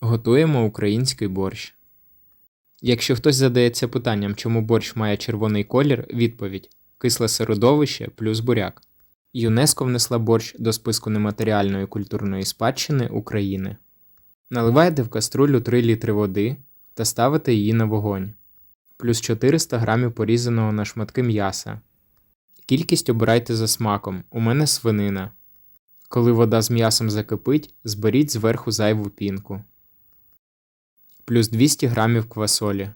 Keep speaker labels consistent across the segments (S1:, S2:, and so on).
S1: Готуємо український борщ. Якщо хтось задається питанням, чому борщ має червоний колір, відповідь кисле середовище плюс буряк. ЮНЕСКО внесла борщ до списку нематеріальної культурної спадщини України. Наливаєте в каструлю 3 літри води та ставите її на вогонь. Плюс 400 грамів порізаного на шматки м'яса. Кількість обирайте за смаком. У мене свинина. Коли вода з м'ясом закипить, зберіть зверху зайву пінку. Плюс 200 грамів квасолі.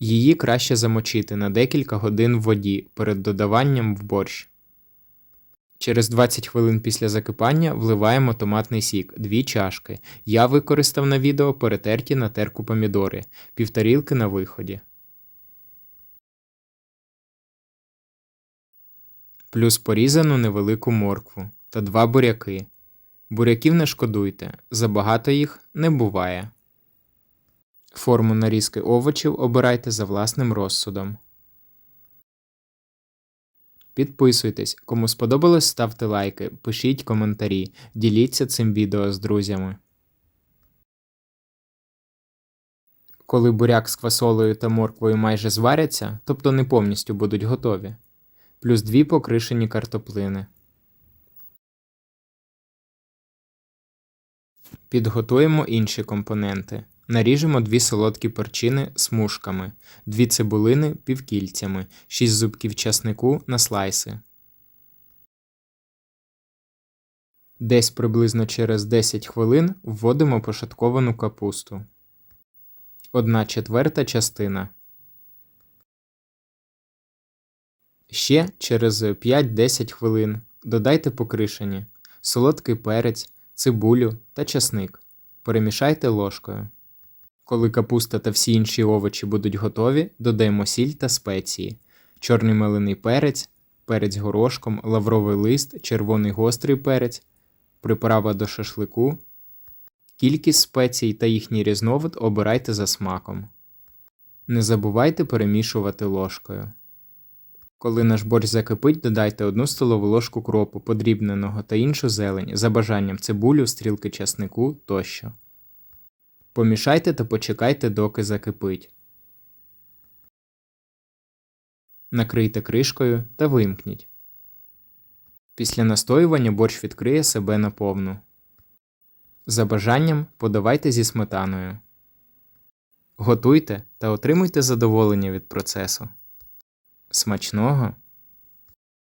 S1: Її краще замочити на декілька годин в воді перед додаванням в борщ. Через 20 хвилин після закипання вливаємо томатний сік 2 чашки. Я використав на відео перетерті на терку помідори, півтарілки на виході. Плюс порізану невелику моркву та 2 буряки. Буряків не шкодуйте, забагато їх не буває. Форму нарізки овочів обирайте за власним розсудом. Підписуйтесь, кому сподобалось, ставте лайки, пишіть коментарі, діліться цим відео з друзями. Коли буряк з квасолею та морквою майже зваряться, тобто не повністю будуть готові, плюс дві покришені картоплини. Підготуємо інші компоненти. Наріжемо дві солодкі перчини смужками, дві цибулини півкільцями, 6 зубків часнику на слайси. Десь приблизно через 10 хвилин вводимо пошатковану капусту. 1 четверта частина. Ще через 5-10 хвилин додайте покришені, солодкий перець, цибулю та часник. Перемішайте ложкою. Коли капуста та всі інші овочі будуть готові, додаємо сіль та спеції, чорний мелений перець, перець горошком, лавровий лист, червоний гострий перець, приправа до шашлику. Кількість спецій та їхній різновид обирайте за смаком. Не забувайте перемішувати ложкою. Коли наш борщ закипить, додайте 1 столову ложку кропу, подрібненого та іншу зелень, за бажанням цибулю, стрілки часнику тощо. Помішайте та почекайте, доки закипить. Накрийте кришкою та вимкніть. Після настоювання борщ відкриє себе наповну. За бажанням подавайте зі сметаною. Готуйте та отримуйте задоволення від процесу. Смачного!